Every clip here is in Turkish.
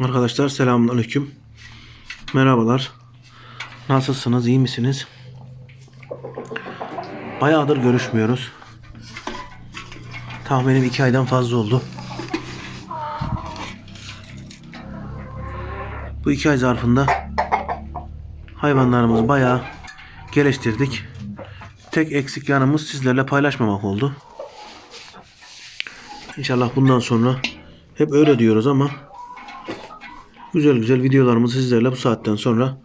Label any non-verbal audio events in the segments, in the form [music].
Arkadaşlar selamünaleyküm. Merhabalar. Nasılsınız? iyi misiniz? Bayağıdır görüşmüyoruz. Tahminim iki aydan fazla oldu. Bu iki ay zarfında hayvanlarımızı bayağı geliştirdik. Tek eksik yanımız sizlerle paylaşmamak oldu. İnşallah bundan sonra hep öyle diyoruz ama güzel güzel videolarımızı sizlerle bu saatten sonra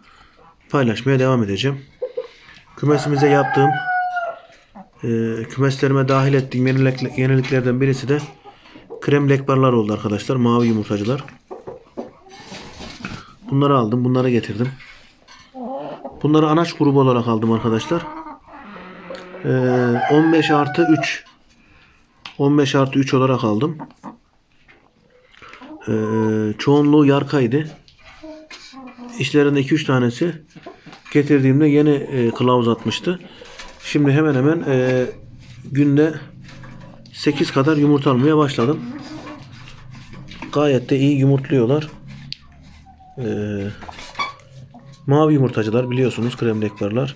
paylaşmaya devam edeceğim. Kümesimize yaptığım e, kümeslerime dahil ettiğim yenilik- yeniliklerden birisi de krem lekbarlar oldu arkadaşlar. Mavi yumurtacılar. Bunları aldım. Bunları getirdim. Bunları anaç grubu olarak aldım arkadaşlar. E, 15 artı 3 15 artı 3 olarak aldım. Ee, çoğunluğu yarkaydı. İşlerinde 2-3 tanesi getirdiğimde yeni e, kılavuz atmıştı. Şimdi hemen hemen e, günde 8 kadar yumurta almaya başladım. Gayet de iyi yumurtluyorlar. Ee, mavi yumurtacılar biliyorsunuz kremlekbarlar.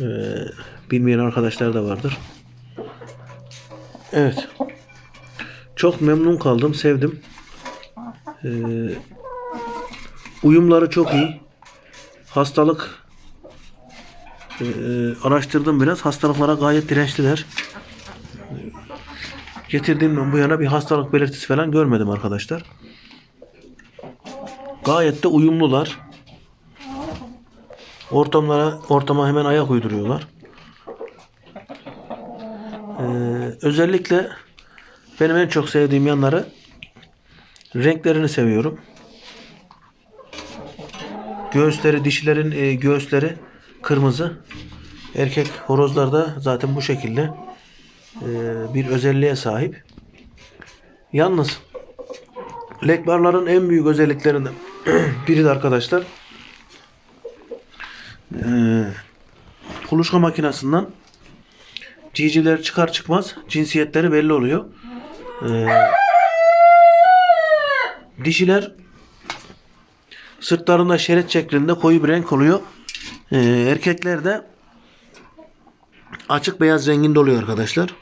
Ee, bilmeyen arkadaşlar da vardır. Evet. Çok memnun kaldım, sevdim. Ee, uyumları çok iyi. Hastalık ee, araştırdım biraz. Hastalıklara gayet dirençliler. Getirdiğimden bu yana bir hastalık belirtisi falan görmedim arkadaşlar. Gayet de uyumlular. Ortamlara, ortama hemen ayak uyduruyorlar. Ee, özellikle benim en çok sevdiğim yanları renklerini seviyorum. Göğüsleri, dişilerin e, göğüsleri kırmızı. Erkek horozlar da zaten bu şekilde e, bir özelliğe sahip. Yalnız lekbarların en büyük özelliklerinden [clears throat] biri de arkadaşlar e, kuluçka makinesinden civcivler çıkar çıkmaz cinsiyetleri belli oluyor. Ee, dişiler sırtlarında şerit şeklinde koyu bir renk oluyor. Ee, erkekler de açık beyaz renginde oluyor arkadaşlar.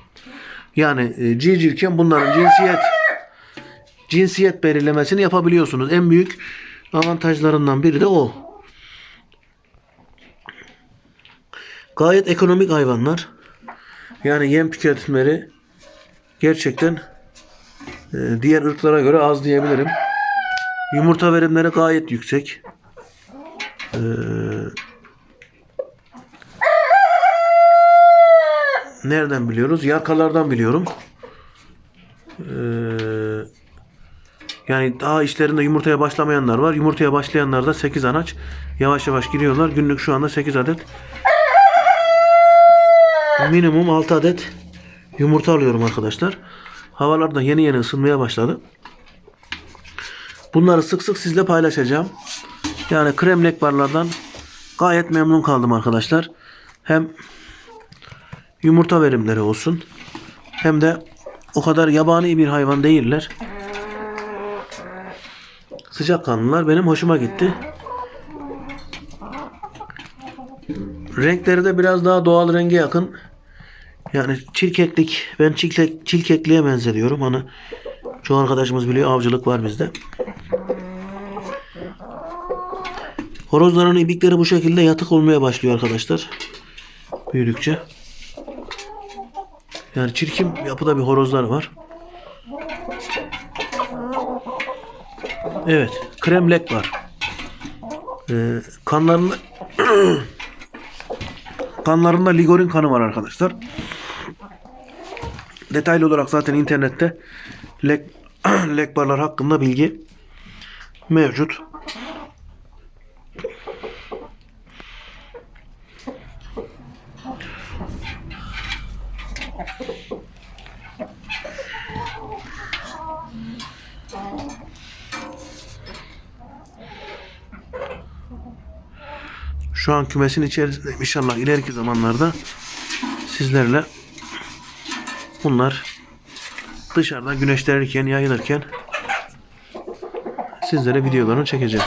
Yani e, civcivken bunların cinsiyet cinsiyet belirlemesini yapabiliyorsunuz. En büyük avantajlarından biri de o. Gayet ekonomik hayvanlar. Yani yem tüketimleri gerçekten diğer ırklara göre az diyebilirim. Yumurta verimleri gayet yüksek. Ee, nereden biliyoruz? Yarkalardan biliyorum. Ee, yani daha işlerinde yumurtaya başlamayanlar var. Yumurtaya başlayanlar da 8 anaç. Yavaş yavaş giriyorlar. Günlük şu anda 8 adet minimum 6 adet yumurta alıyorum arkadaşlar. Havalar da yeni yeni ısınmaya başladı. Bunları sık sık sizle paylaşacağım. Yani kremlek barlardan gayet memnun kaldım arkadaşlar. Hem yumurta verimleri olsun hem de o kadar yabani bir hayvan değiller. Sıcakkanlılar benim hoşuma gitti. Renkleri de biraz daha doğal renge yakın. Yani çirkeklik, ben çilkek, çilkekliğe benzetiyorum. Hani çoğu arkadaşımız biliyor avcılık var bizde. Horozların ibikleri bu şekilde yatık olmaya başlıyor arkadaşlar. Büyüdükçe. Yani çirkin yapıda bir horozlar var. Evet. Kremlek var. Ee, kanlarında [clears throat] kanlarında ligorin kanı var arkadaşlar. Detaylı olarak zaten internette lek, [clears throat] lekbarlar hakkında bilgi mevcut. Şu an kümesin içerisinde inşallah ileriki zamanlarda sizlerle bunlar dışarıda güneşlenirken yayılırken sizlere videolarını çekeceğim.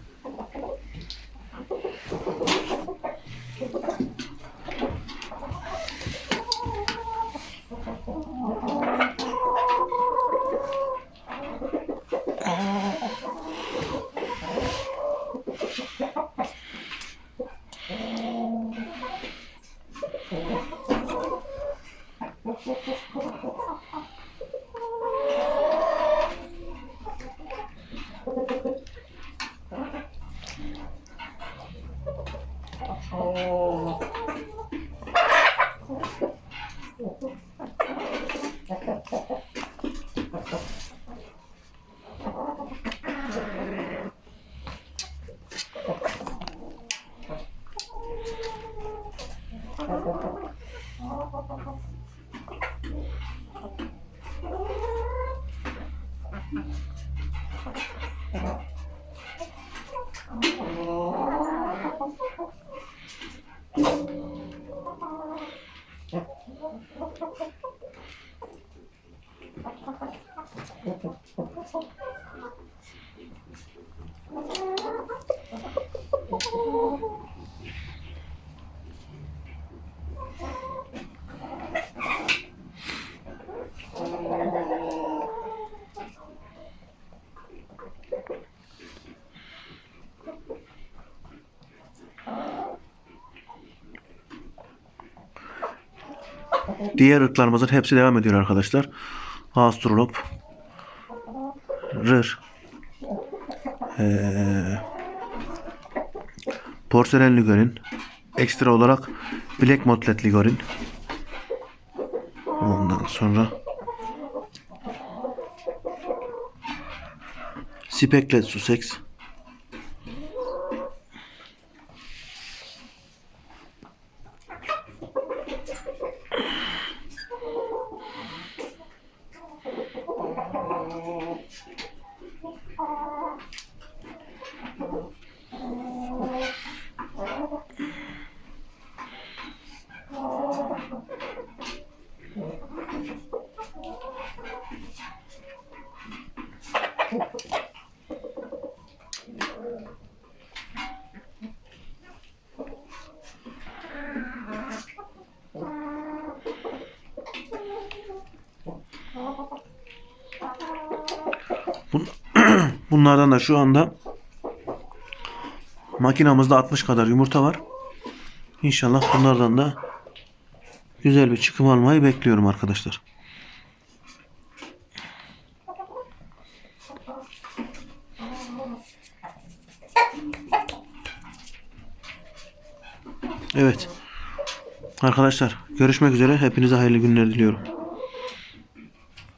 然 Diğer ırklarımızın hepsi devam ediyor arkadaşlar. Astrolop, Rır, ee, Porselen Ligorin, ekstra olarak Black Motlet Ligorin. Ondan sonra Speklet Sussex. [clears throat] Bunlardan da şu anda makinamızda 60 kadar yumurta var. İnşallah bunlardan da güzel bir çıkım almayı bekliyorum arkadaşlar. Evet. Arkadaşlar görüşmek üzere. Hepinize hayırlı günler diliyorum.